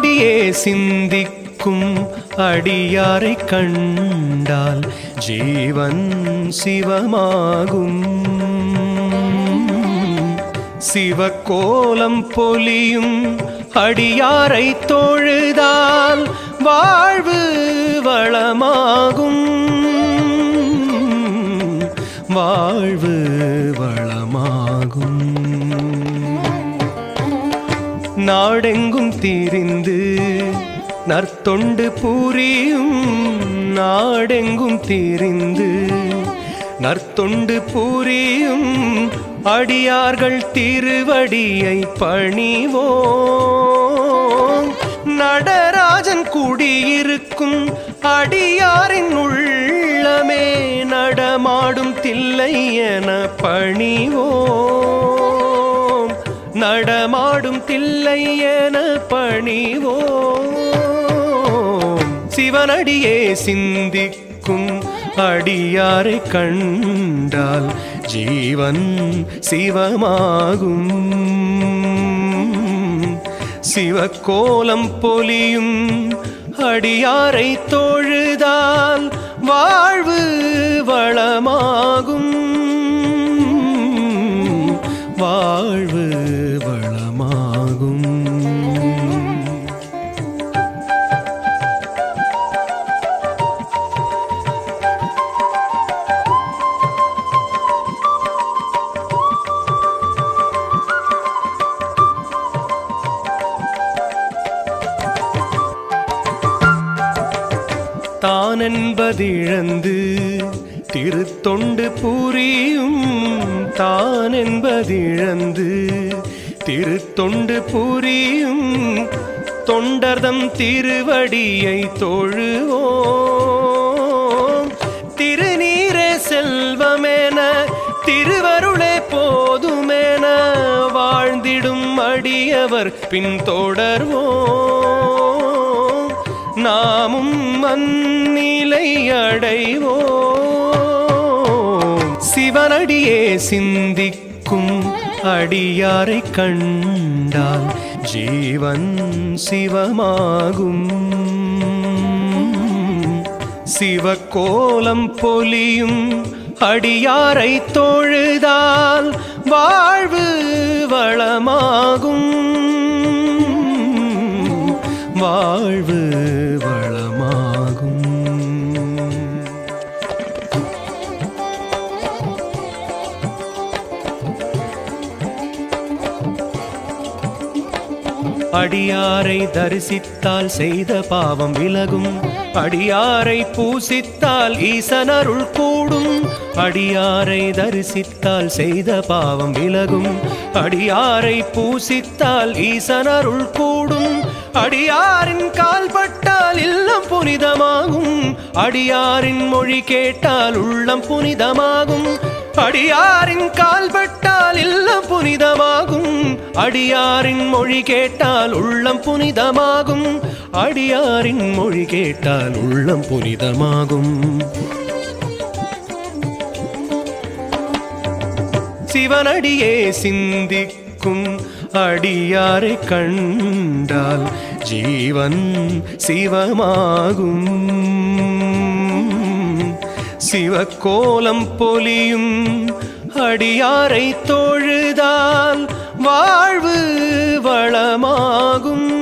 சிந்திக்கும் அடியாரை கண்டால் ஜீவன் சிவமாகும். சிவக்கோலம் பொலியும் அடியாரை தொழுதால் நாடெங்கும் தீரிந்து நற்தொண்டு பூரியும் நாடெங்கும் தீரிந்து நற்தொண்டு பூரியும் அடியார்கள் திருவடியை பணிவோம். நடராஜன் குடியிருக்கும் அடியாரின் உள்ளமே நடமாடும் தில்லை என பணிவோம். நடமாடும் தில்லை என பணிவோம். சிவனடியே சிந்திக்கும் அடியாரை கண்டால் ஜீவன் சிவமாகும். சிவக்கோலம் பொலியும் அடியாரை தொழுதால் வாழ்வு வளமாகும். தான் என்பதிழந்து திருத்தொண்டு புரியும் தான் என்பதிழந்து திருத்தொண்டு புரியும் தொண்டர்தம் திருவடியை தொழுவோம். திருநீரே செல்வமென திருவருளே போதுமென வாழ்ந்திடும் அடியவர் பின் தொடர்வோம் நாமும் மண்ணிலை அடைவோம். சிவனடியே சிந்திக்கும் அடியாரை கண்டால் ஜீவன் சிவமாகும். சிவக்கோலம் பொலியும் அடியாரை தொழுதால் வாழ்வு வளமாகும். அடியாரை தரிசித்தால் செய்த பாவம் விலகும். அடியாரை பூசித்தால் ஈசனருள் கூடும். அடியாரை தரிசித்தால் செய்த பாவம் விலகும். அடியாரை பூசித்தால் ஈசனருள் கூடும். அடியாரின் கால்பட்டால் இல்லம் புனிதமாகும். அடியாரின் மொழி கேட்டால் உள்ளம் புனிதமாகும். அடியாரின் கால்பட்டால் இல்லம் புனிதமாகும். அடியாரின் மொழி கேட்டால் உள்ளம் புனிதமாகும். அடியாரின் மொழி கேட்டால் உள்ளம் புனிதமாகும். சிவனடியே சிந்திக்கும் அடியாரை கண்டால் ஜீவன் சிவமாகும். சிவக்கோலம் பொலியும் அடியாரை தோழுதால் வாழ்வு வளமாகும்.